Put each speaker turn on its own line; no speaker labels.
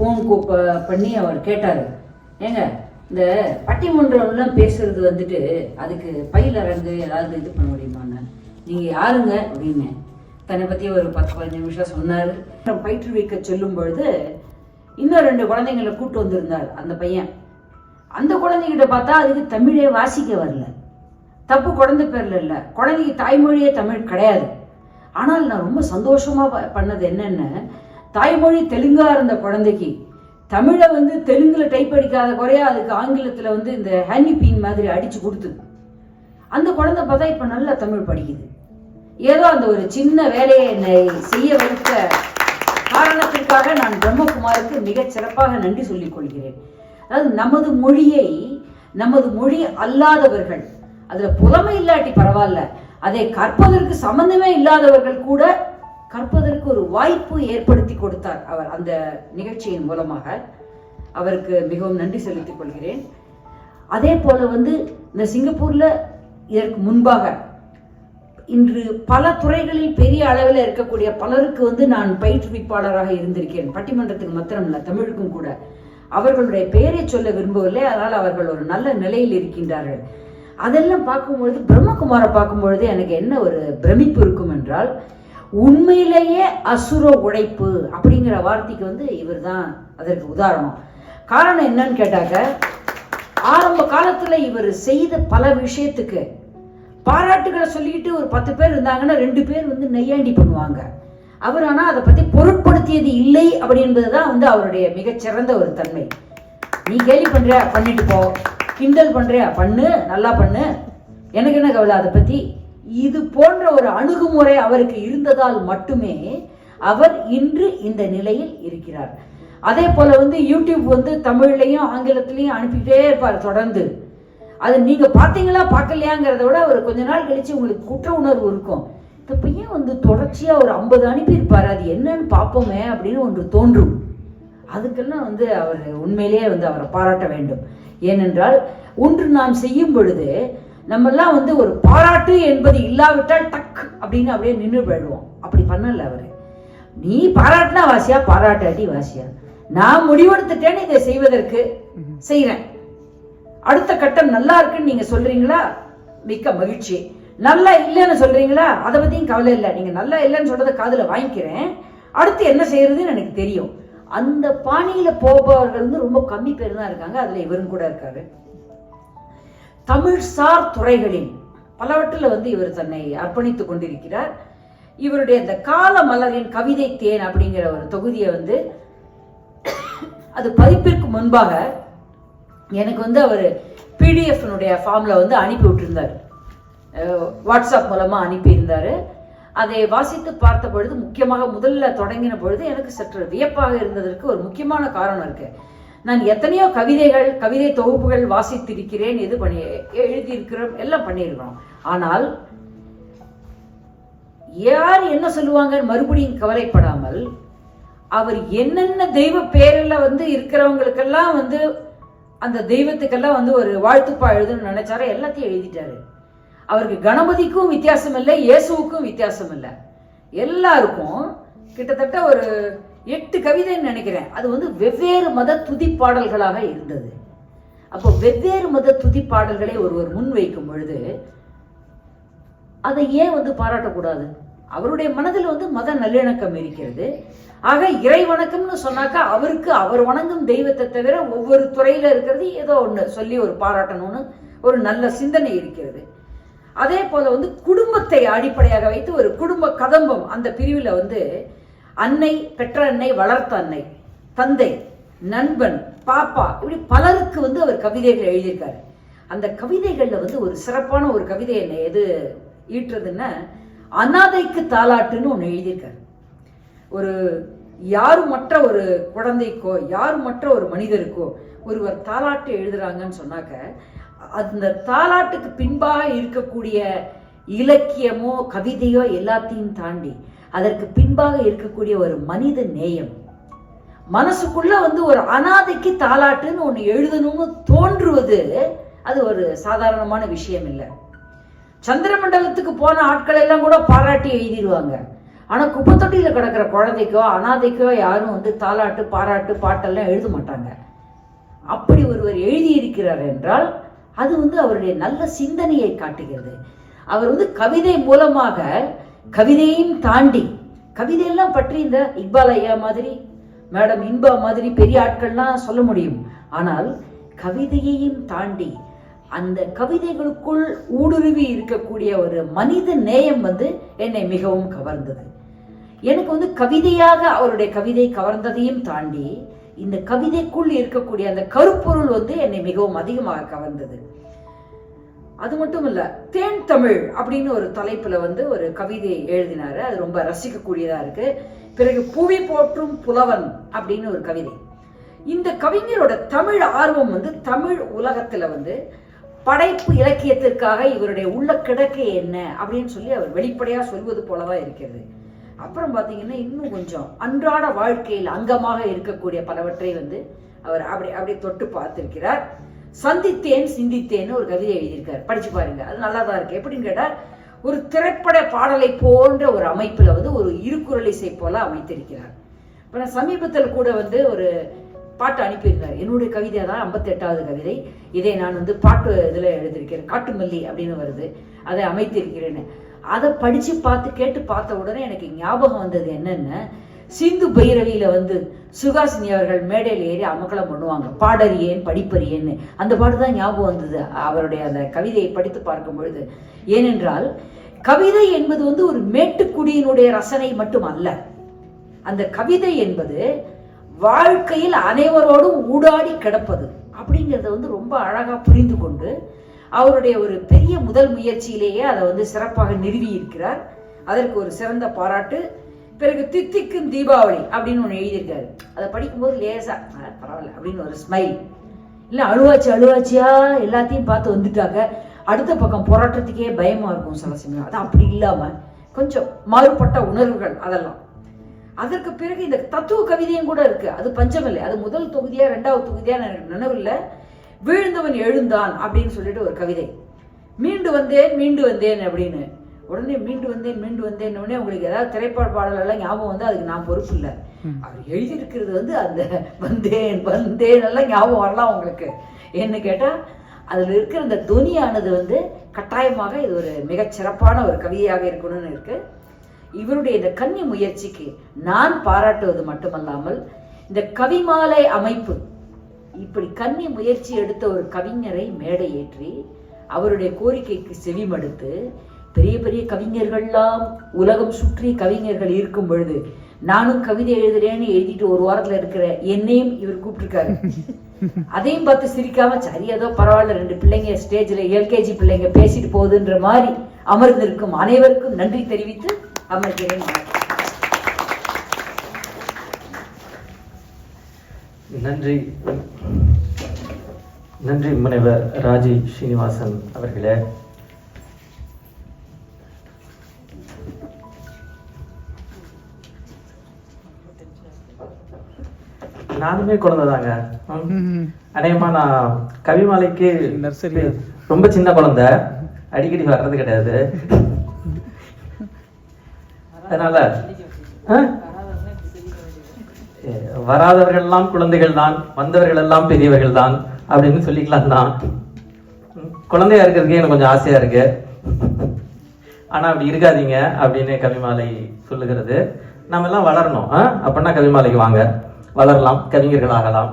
Phone கூப்ப பண்ணி அவர் கேட்டார். ஏங்க இந்த பட்டிமன்றம்லாம் பேசுறது வந்துட்டு அதுக்கு பயில் அரங்கு ஏதாவது இது பண்ண முடியுமான்னு நீங்கள் யாருங்க? அப்படின்னு. தன்னை பற்றி ஒரு பத்து பதினஞ்சு நிமிஷம் சொன்னார். பயிற்றுவிக்க சொல்லும் பொழுது இன்னும் ரெண்டு குழந்தைங்களை கூட்டு வந்திருந்தார் அந்த பையன். அந்த குழந்தைகிட்ட பார்த்தா அதுக்கு தமிழே வாசிக்க வரல. தப்பு குழந்தை பேரில் இல்லை. குழந்தைக்கு தாய்மொழியே தமிழ் கிடையாது. ஆனால் நான் ரொம்ப சந்தோஷமாக பண்ணது என்னென்ன தாய்மொழி தெலுங்காக இருந்த குழந்தைக்கு தமிழை வந்து தெலுங்குல டைப் அடிக்காத குறையா அதுக்கு ஆங்கிலத்தில் வந்து இந்த ஹனி பீன் மாதிரி அடிச்சு கொடுத்துது. அந்த குழந்தை பார்த்தா இப்போ நல்லா தமிழ் படிக்குது. ஏதோ அந்த ஒரு சின்ன வேலையை என்னை செய்ய வைத்த காரணத்திற்காக நான் பிரம்மகுமாருக்கு மிகச் சிறப்பாக நன்றி சொல்லிக் கொள்கிறேன். அதாவது நமது மொழியை நமது மொழி அல்லாதவர்கள் அதில் புலமை இல்லாட்டி பரவாயில்ல அதை கற்பதற்கு சம்பந்தமே இல்லாதவர்கள் கூட கற்பதற்கு ஒரு வாய்ப்பு ஏற்படுத்தி கொடுத்தார் அவர் அந்த நிகழ்ச்சியின் மூலமாக. அவருக்கு மிகவும் நன்றி செலுத்திக் கொள்கிறேன். அதே போல வந்து இந்த சிங்கப்பூர்ல இதற்கு முன்பாக இன்று பல துறைகளில் பெரிய அளவில் இருக்கக்கூடிய பலருக்கு வந்து நான் பயிற்றுவிப்பாளராக இருந்திருக்கேன். பட்டிமன்றத்துக்கு மாத்திரம் இல்லை தமிழுக்கும் கூட. அவர்களுடைய பெயரை சொல்ல விரும்பவில்லை. அதனால் அவர்கள் ஒரு நல்ல நிலையில் இருக்கின்றார்கள். அதெல்லாம் பார்க்கும்பொழுது பிரம்மகுமாரை பார்க்கும்பொழுது எனக்கு என்ன ஒரு பிரமிப்பு இருக்கும் என்றால் உண்மையிலேயே அசுர உழைப்பு அப்படிங்கிற வார்த்தைக்கு வந்து இவர் தான் அதற்கு உதாரணம். காரணம் என்னன்னு கேட்டாக்க ஆரம்ப காலத்துல இவர் செய்த பல விஷயத்துக்கு பாராட்டுகளை சொல்லிக்கிட்டு ஒரு பத்து பேர் இருந்தாங்கன்னா ரெண்டு பேர் வந்து நெய்யாண்டி பண்ணுவாங்க. அவர் ஆனால் அதை பத்தி பொருட்படுத்தியது இல்லை அப்படின்றதுதான் வந்து அவருடைய மிகச்சிறந்த ஒரு தன்மை. நீ கேலி பண்றியா? பண்ணிட்டு போ. கிண்டல் பண்றியா? பண்ணு. நல்லா பண்ணு. எனக்கு என்ன கவலை அதை பத்தி? இது போன்ற ஒரு அணுகுமுறை அவருக்கு இருந்ததால் மட்டுமே அவர் இன்று இந்த நிலையில் இருக்கிறார். அதே போல வந்து யூடியூப் வந்து தமிழ்லையும் ஆங்கிலத்திலையும் அனுப்பிக்கிட்டே இருப்பார் தொடர்ந்து. அது நீங்க பாத்தீங்களா பார்க்கலையாங்கிறத விட ஒரு கொஞ்ச நாள் கழிச்சு உங்களுக்கு குற்ற உணர்வு இருக்கும். இந்த பையன் வந்து தொடர்ச்சியா ஒரு ஐம்பது அனுப்பியிருப்பாரு. அது என்னன்னு பார்ப்போமே அப்படின்னு ஒன்று தோன்றும். அதுக்கெல்லாம் வந்து அவர் உண்மையிலேயே வந்து அவரை பாராட்ட வேண்டும். ஏனென்றால் ஒன்று நாம் செய்யும் பொழுது நம்மெல்லாம் வந்து ஒரு பாராட்டு என்பது இல்லாவிட்டால் டக் அப்படின்னு அப்படியே நின்று போயிடுவோம். அப்படி பண்ணல அவர். நீ பாராட்டினா வாசியா? பாராட்டாட்டி வாசியா? நான் முடிவெடுத்துட்டேன்னு இதை செய்வதற்கு செய்கிறேன் அடுத்த கட்டம் நல்லா இருக்குன்னு நீங்க சொல்றீங்களா? மிக்க மகிழ்ச்சி. நல்லா இல்லைன்னு சொல்றீங்களா? அதை பத்தியும் கவலை இல்லை. நீங்க நல்லா இல்லைன்னு சொல்றதை காதுல வாங்கிக்கிறேன். அடுத்து என்ன செய்யறதுன்னு எனக்கு தெரியும். அந்த பாணியில போபவர்கள் வந்து ரொம்ப கம்மி பேர் தான் இருக்காங்க. அதுல இவரும் கூட இருக்காரு. தமிழ் சார் துறைகளில் பலவற்றில் வந்து இவர் தன்னை அர்ப்பணித்துக் கொண்டிருக்கிறார். இவருடைய இந்த கால மலரின் கவிதை தேன் அப்படிங்கிற ஒரு தொகுதியை வந்து அது பதிப்பிற்கு முன்பாக எனக்கு வந்து அவர் பிடிஎஃப்னுடைய ஃபார்மில் வந்து அனுப்பி விட்டுருந்தார். வாட்ஸ்அப் மூலமாக அனுப்பியிருந்தார். அதை வாசித்து பார்த்த பொழுது முக்கியமாக முதல்ல தொடங்கின பொழுது எனக்கு சற்று வியப்பாக இருந்ததற்கு ஒரு முக்கியமான காரணம் இருக்குது நான் எத்தனையோ கவிதைகள் கவிதை தொகுப்புகள் வாசித்திருக்கிறேன் இது பண்ணி எழுதியிருக்கிறோம் எல்லாம் பண்ணியிருக்கிறோம். ஆனால் யார் என்ன சொல்லுவாங்க மறுபடியும் கவலைப்படாமல் அவர் என்னென்ன தெய்வ பேரில் வந்து இருக்கிறவங்களுக்கெல்லாம் வந்து அந்த தெய்வத்துக்கெல்லாம் வந்து ஒரு வாழ்த்துப்பா எழுதணும்னு நினைச்சாரோ எல்லாத்தையும் எழுதிட்டாரு. அவருக்கு கணபதிக்கும் வித்தியாசம் இல்லை இயேசுவுக்கும் வித்தியாசம் இல்லை. எல்லாருக்கும் கிட்டத்தட்ட ஒரு எட்டு கவிதைன்னு நினைக்கிறேன். அது வந்து வெவ்வேறு மத துதிப்பாடல்களாக இருந்தது. அப்போ வெவ்வேறு மத துதிப்பாடல்களை ஒருவர் முன்வைக்கும் பொழுது அதை ஏன் வந்து பாராட்டக்கூடாது? அவருடைய மனதில் வந்து மத நல்லிணக்கம் இருக்கிறது. ஆக இறை வணக்கம்னு சொன்னாக்கா அவருக்கு அவர் வணங்கும் தெய்வத்தை தவிர ஒவ்வொரு துறையில இருக்கிறது ஏதோ ஒன்று சொல்லி ஒரு பாராட்டணும்னு ஒரு நல்ல சிந்தனை இருக்கிறது. அதே போல வந்து குடும்பத்தை அடிப்படையாக வைத்து ஒரு குடும்ப கதம்பம் அந்த பிரிவில் வந்து அன்னை பெற்ற அன்னை வளர்த்த அன்னை தந்தை நண்பன் பாப்பா இப்படி பலருக்கு வந்து அவர் கவிதைகள் எழுதியிருக்காரு. அந்த கவிதைகளில் வந்து ஒரு சிறப்பான ஒரு கவிதை என்ன எது ஈட்டுறதுன்னா அனாதைக்கு தாலாட்டுன்னு ஒன்று எழுதியிருக்காரு. ஒரு யாருமற்ற ஒரு குழந்தைக்கோ யாருமற்ற ஒரு மனிதருக்கோ ஒருவர் தாலாட்டு எழுதுறாங்கன்னு சொன்னாக்க அந்த தாலாட்டுக்கு பின்பாக இருக்கக்கூடிய இலக்கியமோ கவிதையோ எல்லாத்தையும் தாண்டி அதற்கு பின்பாக இருக்கக்கூடிய ஒரு மனித நேயம். மனசுக்குள்ள வந்து ஒரு அனாதைக்கு தாலாட்டுன்னு ஒன்று எழுதணும்னு தோன்றுவது அது ஒரு சாதாரணமான விஷயம் இல்லை சந்திரமண்டலத்துக்கு போன ஆட்கள் எல்லாம் கூட பாராட்டி எழுதிடுவாங்க. ஆனால் குப்பத்தொட்டியில் கிடக்கிற குழந்தைக்கோ அனாதைக்கோ யாரும் வந்து தாலாட்டு பாராட்டு பாட்டெல்லாம் எழுத மாட்டாங்க. அப்படி ஒருவர் எழுதியிருக்கிறார் என்றால் அது வந்து அவருடைய நல்ல சிந்தனையை காட்டுகிறது. அவர் வந்து கவிதை மூலமாக கவிதையும் தாண்டி கவிதையெல்லாம் பற்றி இந்த இக்பால் ஐயா மாதிரி மேடம் இன்பா மாதிரி பெரிய ஆட்கள்லாம் சொல்ல முடியும். ஆனால் கவிதையையும் தாண்டி அந்த கவிதைகளுக்குள் ஊடுருவி இருக்கக்கூடிய ஒரு மனித நேயம் வந்து என்னை மிகவும் கவர்ந்தது. எனக்கு வந்து கவிதையாக அவருடைய கவிதை கவர்ந்ததையும் தாண்டி இந்த கவிதைக்குள் இருக்கக்கூடிய அந்த கருப்பொருள் வந்து என்னை மிகவும் அதிகமாக கவர்ந்தது. அது மட்டும் இல்லை தேன் தமிழ் அப்படின்னு ஒரு தலைப்பில் வந்து ஒரு கவிதையை எழுதினார். அது ரொம்ப ரசிக்கக்கூடியதாக இருக்கு. பிறகு புவி போற்றும் புலவன் அப்படின்னு ஒரு கவிதை. இந்த கவிஞரோட தமிழ் ஆர்வம் வந்து தமிழ் உலகத்தில் வந்து படைப்பு இலக்கியத்திற்காக இவருடைய உள்ள கிடக்கை என்ன அப்படின்னு சொல்லி அவர் வெளிப்படையாக சொல்வது போலதான் இருக்கிறது. அப்புறம் பார்த்தீங்கன்னா இன்னும் கொஞ்சம் அன்றாட வாழ்க்கையில் அங்கமாக இருக்கக்கூடிய பலவற்றை வந்து அவர் அப்படி அப்படியே தொட்டு பார்த்திருக்கிறார். சந்தித்தேன் சிந்தித்தேன்னு ஒரு கவிதை எழுதியிருக்காரு. படிச்சு பாருங்க அது நல்லா தான் இருக்கு. எப்படின்னு கேட்டால் ஒரு திரைப்பட பாடலை போன்ற ஒரு அமைப்பில் வந்து ஒரு இருக்குறள் இசை போல அமைத்திருக்கிறார். இப்போ நான் சமீபத்தில் கூட வந்து ஒரு பாட்டு அனுப்பியிருந்தார் என்னுடைய கவிதை தான் ஐம்பத்தி எட்டாவது கவிதை. இதை நான் வந்து பாட்டு இதில் எழுதியிருக்கிறேன். காட்டுமல்லி அப்படின்னு வருது. அதை அமைத்திருக்கிறேன்னு. அதை படித்து பார்த்து கேட்டு பார்த்த உடனே எனக்கு ஞாபகம் வந்தது என்னென்ன? சிந்து பைரவியில வந்து சுகாசினி அவர்கள் மேடையில் ஏறி அமக்கலம் பண்ணுவாங்க. பாடறியேன் படிப்பறியேன்னு. அந்த பாட்டு தான் ஞாபகம் வந்தது. அவருடைய அந்த கவிதையை படித்து பார்க்கும் பொழுது ஏனென்றால் கவிதை என்பது வந்து ஒரு மேட்டுக்குடியினுடைய ரசனை மட்டும் அல்ல அந்த கவிதை என்பது வாழ்க்கையில் அனைவரோடும் ஊடாடி கிடப்பது. அப்படிங்கிறத வந்து ரொம்ப அழகா புரிந்து கொண்டு அவருடைய ஒரு பெரிய முதல் முயற்சியிலேயே அதை வந்து சிறப்பாக நிறுவி இருக்கிறார் அதற்கு ஒரு சிறந்த பாராட்டு. பிறகு தித்திக்கும் தீபாவளி அப்படின்னு ஒன்று எழுதியிருக்காரு. அதை படிக்கும்போது லேசா பரவாயில்ல அப்படின்னு ஒரு ஸ்மைல் இல்லை அழுவாச்சு அழுவாச்சியா? எல்லாத்தையும் பார்த்து வந்துட்டாங்க. அடுத்த பக்கம் போராட்டத்துக்கே பயமா இருக்கும் சில சமயம். அது அப்படி இல்லாமல் கொஞ்சம் மாறுபட்ட உணர்வுகள் அதெல்லாம். அதற்கு பிறகு இந்த தத்துவ கவிதையும் கூட இருக்கு. அது பஞ்சமில்லை. அது முதல் தொகுதியா ரெண்டாவது தொகுதியா நினைவில் நினைவில்லை. வீழ்ந்தவன் எழுந்தான் அப்படின்னு சொல்லிட்டு ஒரு கவிதை. மீண்டு வந்தேன் மீண்டு வந்தேன் அப்படின்னு உடனே மீண்டு வந்தேன் மீண்டு வந்தேன். உடனே உங்களுக்கு ஏதாவது திரைப்பட பாடல் எல்லாம் ஞாபகம் வந்து அதுக்கு நான் பொறுப்பு இல்லை. அவர் எழுதியிருக்கிறது வந்து அந்த வந்தேன் வந்தேன் எல்லாம் ஞாபகம் வரலாம் உங்களுக்கு. என்ன கேட்டா அதுல இருக்கிற அந்த துனியானது வந்து கட்டாயமாக இது ஒரு மிகச் சிறப்பான ஒரு கவிதையாக இருக்கணும்னு இருக்கு. இவருடைய இந்த கன்னி முயற்சிக்கு நான் பாராட்டுவது மட்டுமல்லாமல் இந்த கவிமாலை அமைப்பு இப்படி கன்னி முயற்சி எடுத்த ஒரு கவிஞரை மேடை ஏற்றி அவருடைய கோரிக்கைக்கு செவிமடுத்து பெரிய பெரிய கவிஞர்கள்லாம் உலகம் சுற்றி கவிஞர்கள் இருக்கும் பொழுது நானும் கவிதை எழுதுறேன்னு எழுதிட்டு ஒரு வாரத்துல இருக்கிற என்னையும் இவர் கூப்பிட்டிருக்காரு. அதையும் பார்த்து சிரிக்காம சரி ஏதோ பரவாயில்ல ரெண்டு பிள்ளைங்க ஸ்டேஜ்ல எல்கேஜி பிள்ளைங்க பேசிட்டு போகுதுன்ற மாதிரி அமர்ந்திருக்கும் அனைவருக்கும் நன்றி தெரிவித்து அமர்கிறேன்.
நன்றி. நன்றி முனைவர் ராஜி ஸ்ரீனிவாசன் அவர்களே. நானுமே குழந்தைதாங்க. அநேகமா நான் கவிமாலைக்கு
நர்சரி
ரொம்ப சின்ன குழந்தை. அடிக்கடி வர்றது கிடையாது. அதனால ஆ? ஏ, வராதவர்கள்லாம் குழந்தைகள் தான் வந்தவர்கள் எல்லாம் பெரியவர்கள் தான் அப்படின்னு சொல்லிக்கலாம் தான். குழந்தையா இருக்கிறதுக்கே எனக்கு கொஞ்சம் ஆசையா இருக்கு. ஆனா அப்படி இருக்காதீங்க அப்படின்னு கவிமாலை சொல்லுகிறது. நம்ம எல்லாம் வளரணும்? அப்படின்னா கவிமாலைக்கு வாங்க. வளரலாம் கவிஞர்களாகலாம்.